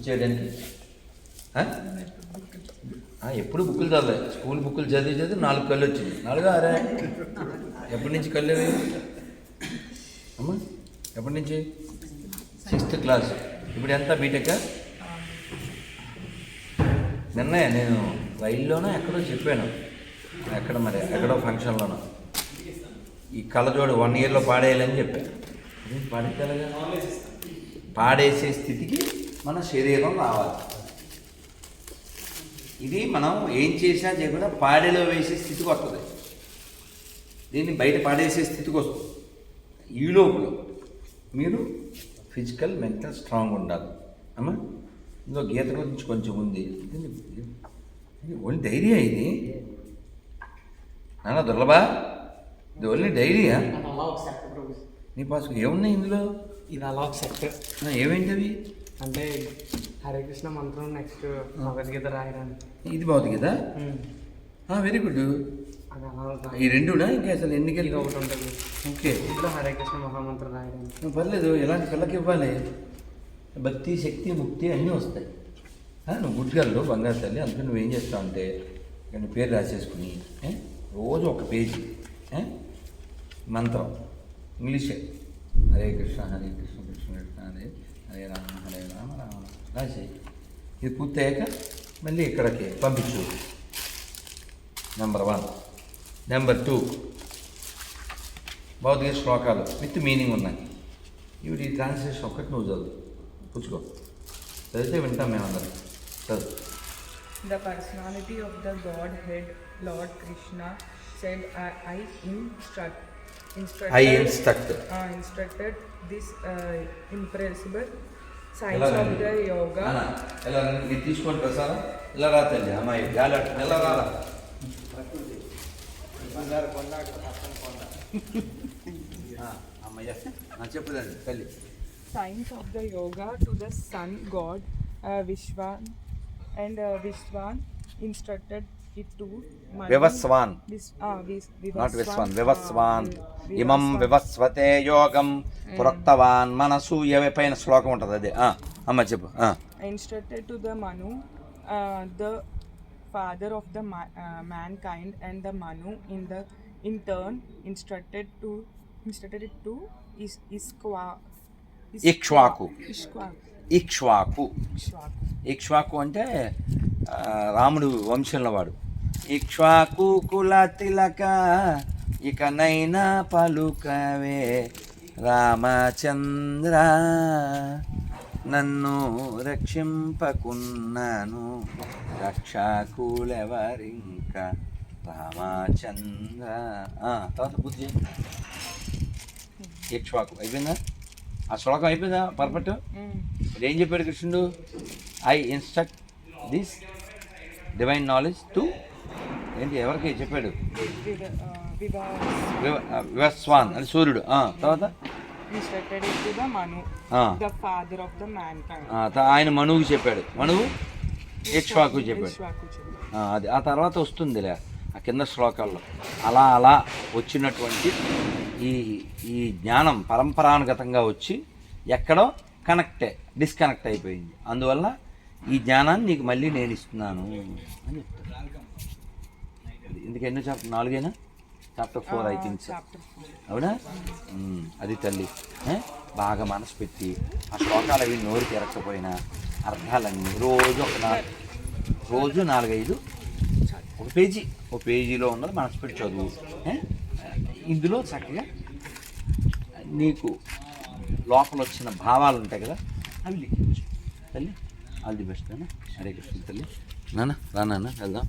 పూజ చేయడానికి ఎప్పుడు బుక్కులు చదివే స్కూల్ బుక్కులు చదివి చదివి నాలుగు కళ్ళు వచ్చింది. నాలుగు అరే ఎప్పటి నుంచి కళ్ళు అమ్మా ఎప్పటి నుంచి? సిక్స్త్ క్లాస్ ఇప్పుడు ఎంత బీటెక్ నిన్న నేను రైల్లోనో ఎక్కడో చెప్పాను. ఎక్కడ మరి? ఎక్కడో ఫంక్షన్లోనో. ఈ కళ్ళజోడు వన్ ఇయర్లో పాడేయాలని చెప్పాను అదేం పాడేసే స్థితికి మన శరీరం రావాలి. ఇది మనం ఏం చేసినా చేయకుండా పాడేలో వేసే స్థితికి వస్తుంది. దీన్ని బయట పాడేసే స్థితికి వస్తుంది. ఈ లోపల మీరు ఫిజికల్ మెంటల్ స్ట్రాంగ్ ఉండాలి. అమ్మా? ఇందులో గీత గురించి కొంచెం ఉంది. ఓన్లీ డైరీయా ఇది. నాన్న దుర్లభా? ఇది ఓన్లీ డైరీయా? నీ పాస్ ఏమున్నాయి ఇందులో? ఇది అలా ఆ, ఏమేంటి అవి? అంటే హరే కృష్ణ మంత్రం నెక్స్ట్ భగవద్గీత రాయడానికి. ఇది ఉమ్. వెరీ గుడ్ ఈ రెండునా? ఇంకా అసలు ఎన్ని ఒకటి ఉంటుంది. ఓకే. ఇప్పుడు హరే కృష్ణ మహామంత్రం రాయడానికి. నువ్వు పర్లేదు ఎలాంటి పిల్లకి ఇవ్వాలి? భక్తి శక్తి ముక్తి అన్నీ వస్తాయి. నువ్వు గుడ్గల్లో బంగారు తల్లి అందుకని నువ్వేం చేస్తావు అంటే నీ పేరు రాసేసుకుని రోజు ఒక పేజీ మంత్రం ఇంగ్లీషే. హరే కృష్ణ హరే కృష్ణ కృష్ణ కృష్ణ హరే. హరే రామ హరే రామ రామ రామ. ఇది పూర్తయ్యాక మళ్ళీ ఇక్కడికి పంపించు. నెంబర్ వన్ నెంబర్ టూ భౌతిక శ్లోకాలు విత్ మీనింగ్ ఉన్నాయి. ఇవి ఈ ట్రాన్స్లేషన్ ఒక్కటి నువ్వు చదువు. పుచ్చుకో. చదివితే వింటాం మేమందరం చదువు. The personality of the Godhead, Lord Krishna, said, I, I instruct, instructed, I instruct uh, instructed this uh, impressible ఎలా science of రండి? the yoga. నాన్న, ఎలా రండి? మీరు తీసుకోండి ప్రసాదం ఇలా రా తల్లి అమ్మాయి గాలి అటు, ఎలా రా అమ్మయ్య చెప్పుదండి తల్లి Science of the yoga to the sun god uh, Vishwan, and uh, Vishwan instructed it to Manu. Vivaswan Vis, uh, vis, not Vivaswan, Viswan uh, Vivaswan Vi- ఇమం Vivaswan. వివస్వతే యోగం పురక్తవాన్ మనసు ఏవే పైన శ్లోకం ఉంటుంది అదే అమ్మ చెప్పు ఆ. instructed to the Manu, uh, the father of the ma- uh, mankind, and the Manu in the in turn instructed to instructed it to is Iskwa. Ikshwaku. Ishwaku. Ikshvaku Ishwaku. Ikshvaku అంటే రాముడు వంశంలో వాడు ఇక్ష్వాకు కుల తిలక ఇకనైనా పలుకవే రామచంద్ర. నన్ను రక్షింపకున్నాను రక్షకులెవరింక రామచంద్ర. తర్వాత బుద్ధి ఇక్ష్వాకు అయిపోయిందా? ఆ శ్లోకం అయిపోయిందా? పర్ఫెక్ట్? ఏం చెప్పాడు కృష్ణుడు? I instruct this divine knowledge to ఏంటి? ఎవరికి చెప్పాడు? వివస్వాన్ అని సూర్యుడు. తర్వాత? ఆయన మనువుకి చెప్పాడు. మనువు? ఇక్ష్వాకు చెప్పాడు. అది. ఆ తర్వాత వస్తుందిలే ఆ కింద శ్లోకాల్లో. అలా అలా వచ్చినటువంటి ఈ ఈ జ్ఞానం పరంపరానుగతంగా వచ్చి ఎక్కడో కనెక్టే డిస్కనెక్ట్ అయిపోయింది. అందువల్ల ఈ జ్ఞానాన్ని నీకు మళ్ళీ నేను ఇస్తున్నాను అని చెప్తాను ఇందుకు ఎన్నో chapter నాలుగేనా? Chapter four I think. అవునా? అది తల్లి? బాగా మనసు పెట్టి ఆ శ్లోకాలు అవి నోరు తిరగకపోయినా అర్థాలన్నీ రోజు ఒక నా రోజు నాలుగైదు. ఒక పేజీ. ఒక పేజీలో ఉన్నది మనసు పెట్టి చదువు? ఇందులో చక్కగా నీకు లోపల వచ్చిన భావాలు ఉంటాయి కదా అవి లిఖించు తల్లి. ఆల్ ది బెస్ట్ నాన్న హరే కృష్ణ తల్లి నాన్న రా నాన్న వెళ్దాం